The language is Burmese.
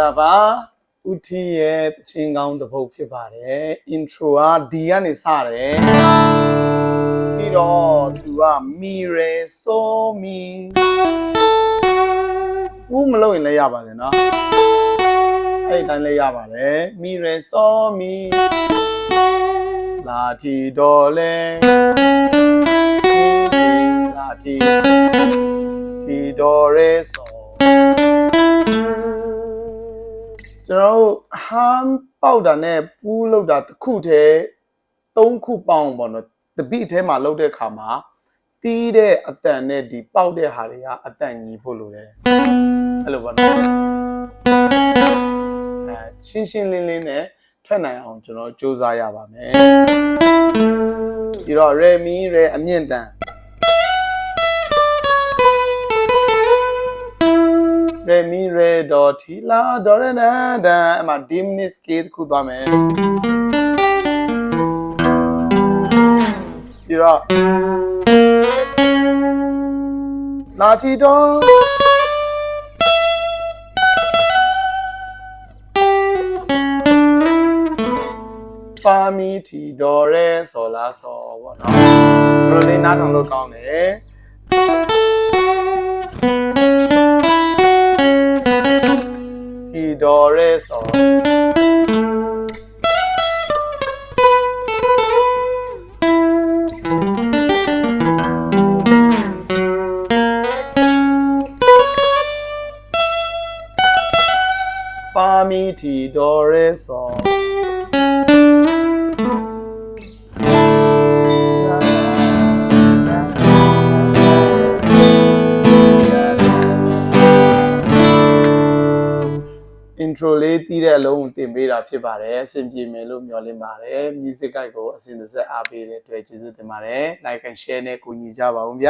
တာကဥတီရဲ့တချင်းကောင်းတစ်ပုတ်ဖြစ်ပါတယ် intro က D ကနေစတယ်ပြီးတော့သူက mi re so mi ဘူးမလို့ရင်လည်းရပါတယ်နော်အဲ့ဒီတိုင်းလည်းရပါတယ် mi re so mi လာတီတော်လဲလာတီတီတော်ရဲဆို ကျွန်တော်တို့ဟမ်ပေါက်တာနဲ့ပူးလောက်တာတစ်ခုတည်းသုံးခုပေါင်းပေါ့နော်တပိအထဲမှာလောက်တဲ့ခါမှာတီးတဲ့အတန်နဲ့ဒီပေါက်တဲ့ဟာတွေကအတန်ညီဖို့လိုတယ်အဲ့လိုပေါ့နော်အဲရှင်းရှင်းလင်းလင်းနဲ့ထွက်နိုင်အောင်ကျွန်တော်စူးစမ်းရပါမယ်ပြီးတော့ re mi re အမြင့်တန် re mi re do ti la do re na da အမ diminished scale တစ်ခုသွားမယ်ပြီးတော့လာတီတော့ဖာမီတီဒေါ်ရဲဆော်လာဆော်ပေါ့နော်ဘယ်လိုလေးနားထောင်လို့ကောင်းတယ် တီဒေါ်ရဲဆော်ဖာမီတီဒေါ် intro လေးတီးတဲ့အလုံးကိုတင်ပေးတာဖြစ်ပါတယ်အဆင်ပြေမယ်လို့မျှော်လင့်ပါတယ် music guide ကိုအစဉ်တစ်ဆက်အားပေးတဲ့အတွက်ကျေးဇူးတင်ပါတယ် like and share နဲ့ကူညီကြပါဦးဗျ